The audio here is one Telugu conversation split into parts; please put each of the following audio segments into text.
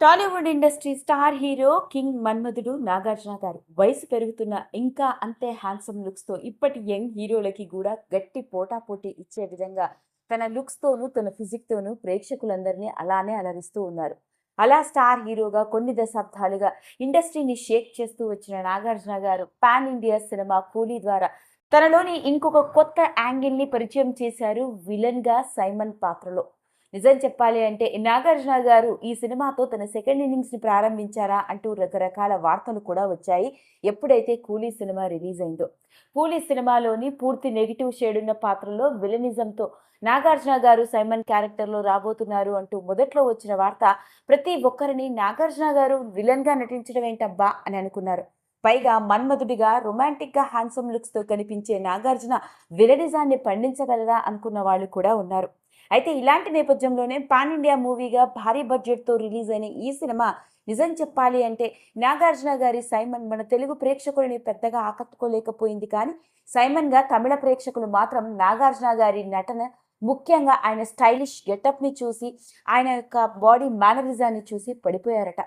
Tollywood industry star hero king Manmadhudu Nagarjuna గారు వయసు పెరుగుతున్న ఇంకా అంతే హ్యాండ్సమ్ లుక్స్తో ఇప్పటి యంగ్ హీరోలకి కూడా గట్టి పోటాపోటీ ఇచ్చే విధంగా తన లుక్స్తోనూ తన ఫిజిక్తోనూ ప్రేక్షకులందరినీ అలానే అలరిస్తూ ఉన్నారు. అలా స్టార్ హీరోగా కొన్ని దశాబ్దాలుగా ఇండస్ట్రీని షేక్ చేస్తూ వచ్చిన నాగార్జున గారు పాన్ ఇండియా సినిమా కూలీ ద్వారా తనలోని ఇంకొక కొత్త యాంగిల్ని పరిచయం చేశారు విలన్గా సైమన్ పాత్రలో. నిజం చెప్పాలి అంటే నాగార్జున గారు ఈ సినిమాతో తన సెకండ్ ఇన్నింగ్స్ని ప్రారంభించారా? అంటూ రకరకాల వార్తలు కూడా వచ్చాయి. ఎప్పుడైతే కూలీ సినిమా రిలీజ్ అయిందో. కూలీ సినిమాలోని పూర్తి నెగిటివ్ షేడ్ ఉన్న పాత్రలో విలనిజంతో నాగార్జున గారు సైమన్ క్యారెక్టర్లో రాబోతున్నారు అంటూ మొదట్లో వచ్చిన వార్త ప్రతి ఒక్కరిని నాగార్జున గారు విలన్గా నటించడం ఏంటబ్బా అని అనుకున్నారు. పైగా మన్మధుడిగా రొమాంటిక్గా హ్యాండ్సమ్ లుక్స్తో కనిపించే నాగార్జున విలనిజాన్ని పండించగలరా అనుకున్న వాళ్ళు కూడా ఉన్నారు. అయితే ఇలాంటి నేపథ్యంలోనే పాన్ ఇండియా మూవీగా భారీ బడ్జెట్తో రిలీజ్ అయిన ఈ సినిమా నిజం చెప్పాలి అంటే నాగార్జున గారి సైమన్ మన తెలుగు ప్రేక్షకులని పెద్దగా ఆకట్టుకోలేకపోయింది కానీ సైమన్గా తమిళ ప్రేక్షకులు మాత్రం నాగార్జున గారి నటన ముఖ్యంగా ఆయన స్టైలిష్ గెటప్ని చూసి ఆయన యొక్క బాడీ మేనరిజాన్ని చూసి పడిపోయారట.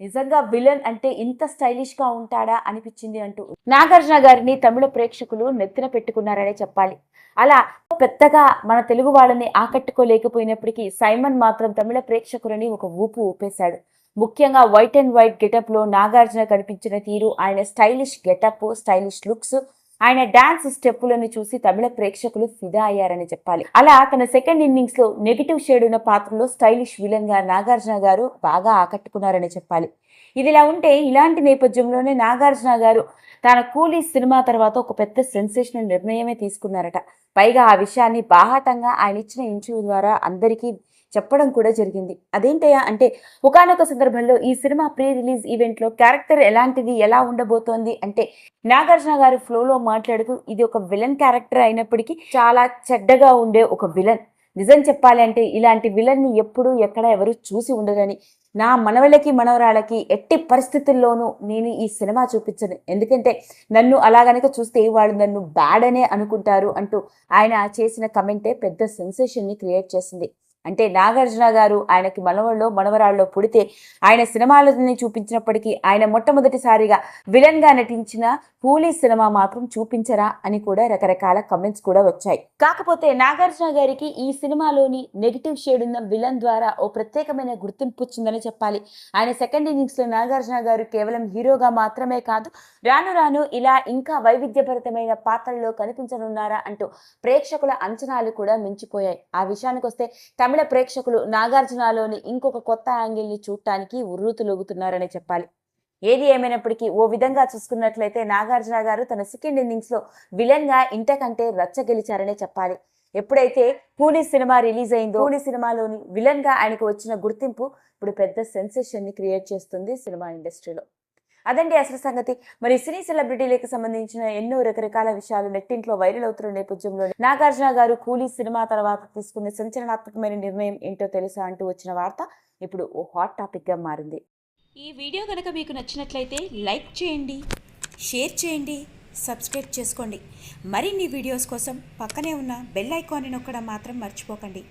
నిజంగా విలన్ అంటే ఇంత స్టైలిష్గా ఉంటాడా అనిపించింది అంటూ నాగార్జున గారిని తమిళ ప్రేక్షకులు నెత్తిన పెట్టుకున్నారనే చెప్పాలి. అలా పెద్దగా మన తెలుగు వాళ్ళని ఆకట్టుకోలేకపోయినప్పటికీ సైమన్ మాత్రం తమిళ ప్రేక్షకులని ఒక ఊపు ఊపేశాడు. ముఖ్యంగా వైట్ అండ్ వైట్ గెటప్లో నాగార్జున కనిపించిన తీరు ఆయన స్టైలిష్ గెటప్ స్టైలిష్ లుక్స్ ఆయన డాన్స్ స్టెప్పులను చూసి తమిళ ప్రేక్షకులు ఫిదా అయ్యారని చెప్పాలి. అలా తన సెకండ్ ఇన్నింగ్స్లో నెగిటివ్ షేడ్ ఉన్న పాత్రలో స్టైలిష్ విలన్గా నాగార్జున గారు బాగా ఆకట్టుకున్నారని చెప్పాలి. ఇదిలా ఉంటే ఇలాంటి నేపథ్యంలోనే నాగార్జున గారు తన కూలీ సినిమా తర్వాత ఒక పెద్ద సెన్సేషనల్ నిర్ణయమే తీసుకున్నారట. పైగా ఆ విషయాన్ని బాహాటంగా ఆయన ఇచ్చిన ఇంటర్వ్యూ ద్వారా అందరికీ చెప్పడం కూడా జరిగింది. అదేంటయ్యా అంటే ఒకనొక సందర్భంలో ఈ సినిమా ప్రీ రిలీజ్ ఈవెంట్లో క్యారెక్టర్ ఎలాంటిది ఎలా ఉండబోతోంది అంటే నాగార్జున గారు ఫ్లోలో మాట్లాడుతూ ఇది ఒక విలన్ క్యారెక్టర్ అయినప్పటికీ చాలా చెడ్డగా ఉండే ఒక విలన్. నిజం చెప్పాలి అంటే ఇలాంటి విలన్ని ఎప్పుడు ఎక్కడ ఎవరు చూసి ఉండరని నా మనవలకి మనవరాళ్ళకి ఎట్టి పరిస్థితుల్లోనూ నేను ఈ సినిమా చూపించను. ఎందుకంటే నన్ను అలా గనక చూస్తే వాళ్ళు నన్ను బ్యాడ్ అనే అనుకుంటారు అంటూ ఆయన చేసిన కమెంటే పెద్ద సెన్సేషన్ని క్రియేట్ చేసింది. అంటే నాగార్జున గారు ఆయనకి మనవల్లో మనవరాల్లో పుడితే ఆయన సినిమాలని చూపించినప్పటికీ ఆయన మొట్టమొదటిసారిగా విలన్గా నటించిన కూలీ సినిమా మాత్రం చూపించరా అని కూడా రకరకాల కమెంట్స్ కూడా వచ్చాయి. కాకపోతే నాగార్జున గారికి ఈ సినిమాలోని నెగిటివ్ షేడ్ ఉన్న విలన్ ద్వారా ఓ ప్రత్యేకమైన గుర్తింపు వచ్చిందని చెప్పాలి. ఆయన సెకండ్ ఇన్నింగ్స్లో నాగార్జున గారు కేవలం హీరోగా మాత్రమే కాదు రాను రాను ఇలా ఇంకా వైవిధ్యభరితమైన పాత్రల్లో కనిపించనున్నారా అంటూ ప్రేక్షకుల అంచనాలు కూడా మించిపోయాయి. ఆ విషయానికి వస్తే తమిళ ప్రేక్షకులు నాగార్జునలోని ఇంకొక కొత్త యాంగిల్ని చూడటానికి ఉర్రూతులొగుతున్నారనే చెప్పాలి. ఏది ఏమైనప్పటికీ ఓ విధంగా చూసుకున్నట్లయితే నాగార్జున గారు తన సెకండ్ ఇన్నింగ్స్లో విలన్గా ఇంతకంటే రచ్చ గెలిచారనే చెప్పాలి. ఎప్పుడైతే పూణి సినిమా రిలీజ్ అయిందో పూణి సినిమాలోని విలన్గా ఆయనకు వచ్చిన గుర్తింపు ఇప్పుడు పెద్ద సెన్సేషన్ని క్రియేట్ చేస్తుంది సినిమా ఇండస్ట్రీలో. అదండి అసలు సంగతి. మరి సినీ సెలబ్రిటీలకు సంబంధించిన ఎన్నో రకరకాల విషయాలు నెట్టింట్లో వైరల్ అవుతున్న నేపథ్యంలో నాగార్జున గారు కూలీ సినిమా తర్వాత తీసుకున్న సంచలనాత్మకమైన నిర్ణయం ఏంటో తెలుసా అంటూ వచ్చిన వార్త ఇప్పుడు ఓ హాట్ టాపిక్గా మారింది. ఈ వీడియో కనుక మీకు నచ్చినట్లయితే లైక్ చేయండి షేర్ చేయండి సబ్స్క్రైబ్ చేసుకోండి. మరిన్ని వీడియోస్ కోసం పక్కనే ఉన్న బెల్ ఐకాన్ని నొక్కడం మాత్రం మర్చిపోకండి.